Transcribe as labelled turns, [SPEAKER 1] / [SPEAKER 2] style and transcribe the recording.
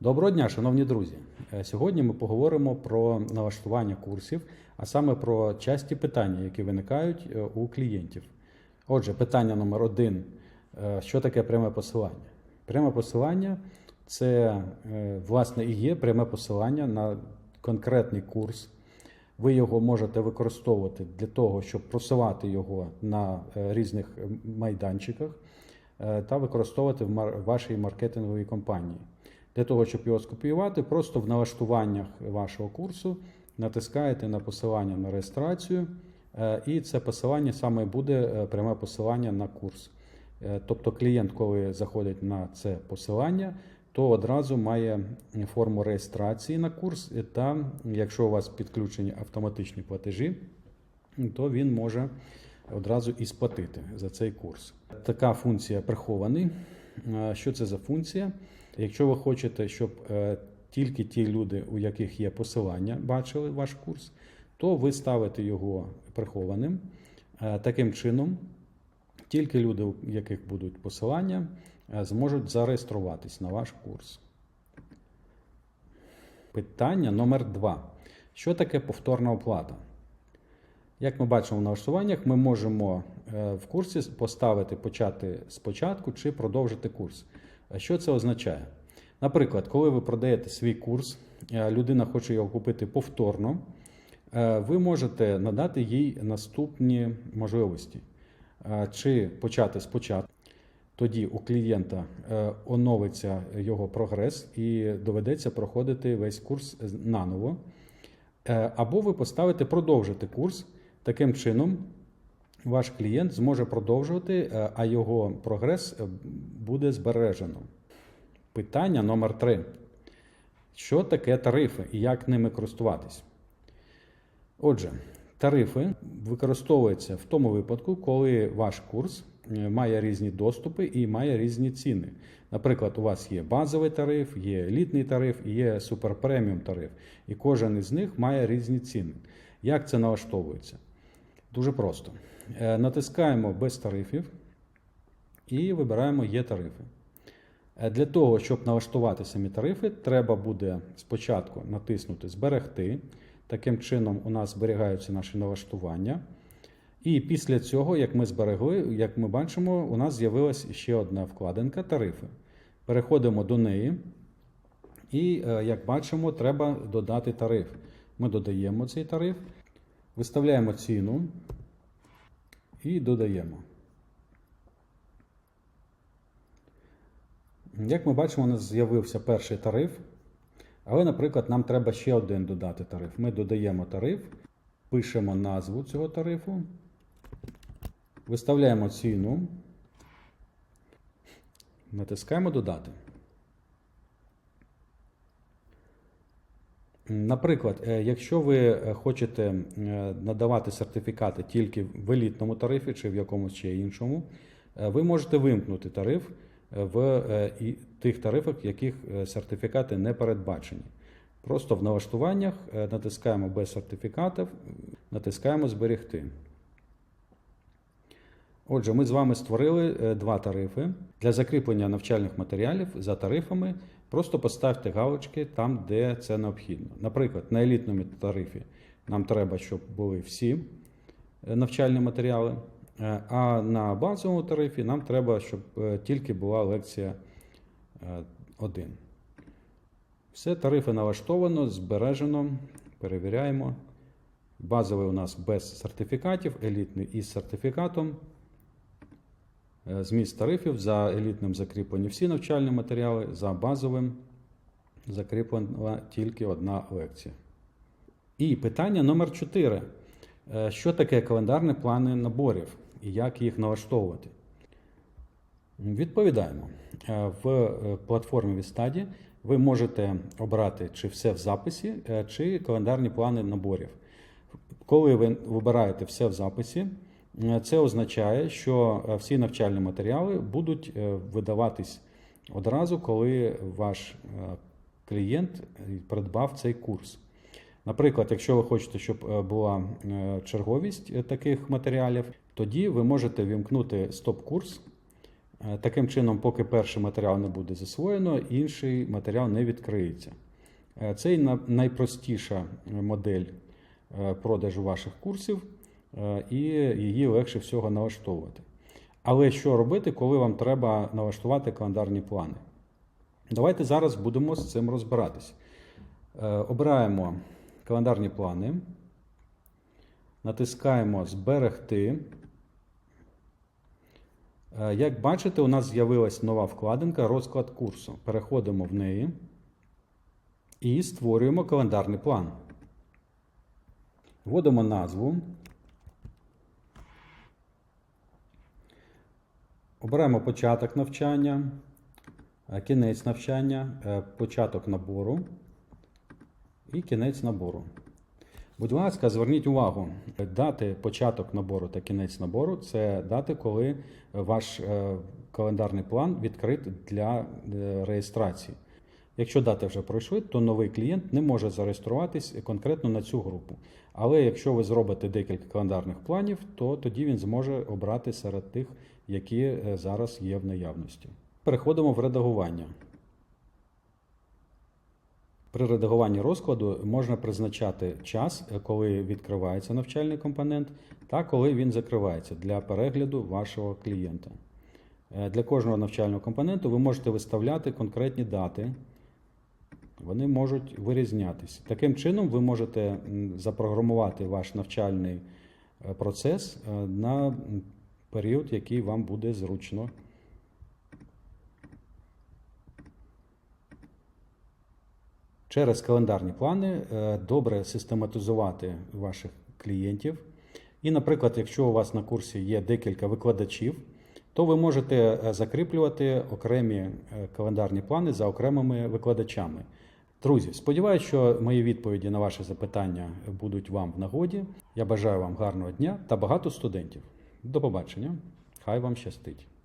[SPEAKER 1] Доброго дня, шановні друзі. Е, Сьогодні ми поговоримо про налаштування курсів, а саме про часті питання, які виникають е, у клієнтів. Отже, питання номер один: Е, що таке пряме посилання? Пряме посилання це власне і є пряме посилання на конкретний курс. Ви його можете використовувати для того, щоб просувати його на різних майданчиках та використовувати в вашій маркетинговій компанії. Для того, щоб його скопіювати, просто в налаштуваннях вашого курсу натискаєте на посилання на реєстрацію, е, і це посилання саме буде е, пряме посилання на курс. Е, Тобто клієнт, коли заходить на це посилання, то одразу має форму реєстрації на курс, та якщо у вас підключені автоматичні платежі, то він може одразу і сплатити за цей курс. Така функція прихований. Що це за функція? Якщо ви хочете, щоб е, тільки ті люди, у яких є посилання, бачили ваш курс, то ви ставите його прихованим. Е, Таким чином, тільки люди, у яких будуть посилання, е, зможуть зареєструватись на ваш курс. Питання номер два. Що таке повторна оплата? Як ми бачимо в налаштуваннях, ми можемо в курсі поставити почати спочатку чи продовжити курс. Що це означає? Наприклад, коли ви продаєте свій курс, е, людина хоче його купити повторно, е, ви можете надати їй наступні можливості. Е, Чи почати спочатку, тоді у клієнта оновиться його прогрес і доведеться проходити весь курс наново. Або ви поставите продовжити курс. Таким чином, ваш клієнт зможе продовжувати, е, а його прогрес е, буде збережено. Питання номер три. Що таке тарифи і як ними користуватись? Отже, тарифи використовуються в тому випадку, коли ваш курс е, має різні доступи і має різні ціни. Наприклад, у вас є базовий тариф, є елітний тариф є суперпреміум тариф. І кожен із них має різні ціни. Як це налаштовується? Дуже просто. Е, Натискаємо без тарифів і вибираємо є тарифи. Е, Для того, щоб налаштувати самі тарифи, треба буде спочатку натиснути Зберегти. Таким чином, у нас зберігаються наші налаштування. І після цього, як ми зберегли, як ми бачимо, у нас з'явилася ще одна вкладинка тарифи. Переходимо до неї. І, е, як бачимо, треба додати тариф. Ми додаємо цей тариф, виставляємо ціну і додаємо. Як ми бачимо, у нас з'явився перший тариф. Але, наприклад, нам треба ще один додати тариф. Ми додаємо тариф, пишемо назву цього тарифу, виставляємо ціну, натискаємо додати. Наприклад, е, якщо ви е, хочете е, надавати сертифікати тільки в елітному тарифі чи в якомусь ще іншому, ви можете вимкнути тариф в тих тарифах, в яких сертифікати не передбачені. Просто в налаштуваннях натискаємо без сертифікатів, натискаємо зберегти. Отже, ми з вами створили два тарифи. Для закріплення навчальних матеріалів за тарифами просто поставте галочки там, де це необхідно. Наприклад, на елітному тарифі нам треба, щоб були всі е, навчальні матеріали, е, а на базовому тарифі нам треба, щоб е, тільки була лекція 1. Все, тарифи налаштовано, збережено, перевіряємо. Базовий у нас без сертифікатів, елітний із сертифікатом. Е, Зміст тарифів за елітним закріплені всі навчальні матеріали, за базовим закріплена тільки одна лекція. І питання номер 4. Що таке календарні плани наборів і як їх налаштовувати? Відповідаємо. Е, В е, платформі Вістаді ви можете обрати чи все в записі, е, чи календарні плани наборів. Коли ви вибираєте все в записі, е, це означає, що е, всі навчальні матеріали будуть е, видаватись одразу, коли ваш е, клієнт придбав цей курс. Наприклад, якщо ви хочете, щоб була черговість таких матеріалів, тоді ви можете вімкнути стоп-курс Таким чином, поки перший матеріал не буде засвоєно, інший матеріал не відкриється. Це найпростіша модель продажу ваших курсів, і її легше всього налаштовувати. Але що робити, коли вам треба налаштувати календарні плани? Давайте зараз будемо з цим розбиратися. Е, Обираємо календарні плани, натискаємо Зберегти. Е, Як бачите, у нас з'явилась нова вкладинка Розклад курсу. Переходимо в неї і створюємо календарний план. Вводимо назву. Обираємо початок навчання, е, кінець навчання, е, початок набору і кінець набору. Будь ласка, зверніть увагу, дати початок набору та кінець набору це дати, коли ваш е, календарний план відкрит для реєстрації. Якщо дати вже пройшли, то новий клієнт не може зареєструватись конкретно на цю групу. Але якщо ви зробите декілька календарних планів, то тоді він зможе обрати серед тих, які е, зараз є в наявності. Переходимо в редагування. При редагуванні розкладу можна призначати час, е, коли відкривається навчальний компонент, та коли він закривається для перегляду вашого клієнта. Е, Для кожного навчального компоненту ви можете виставляти конкретні дати. Вони можуть вирізнятися. Таким чином, ви можете запрограмувати ваш навчальний е, процес е, на період, який вам буде зручно. Через календарні плани е, добре систематизувати ваших клієнтів. І, наприклад, якщо у вас на курсі є декілька викладачів, то ви можете е, закріплювати окремі е, календарні плани за окремими викладачами. Друзі, сподіваюся, що мої відповіді на ваші запитання будуть вам в нагоді. Я бажаю вам гарного дня та багато студентів. До побачення. Хай вам щастить!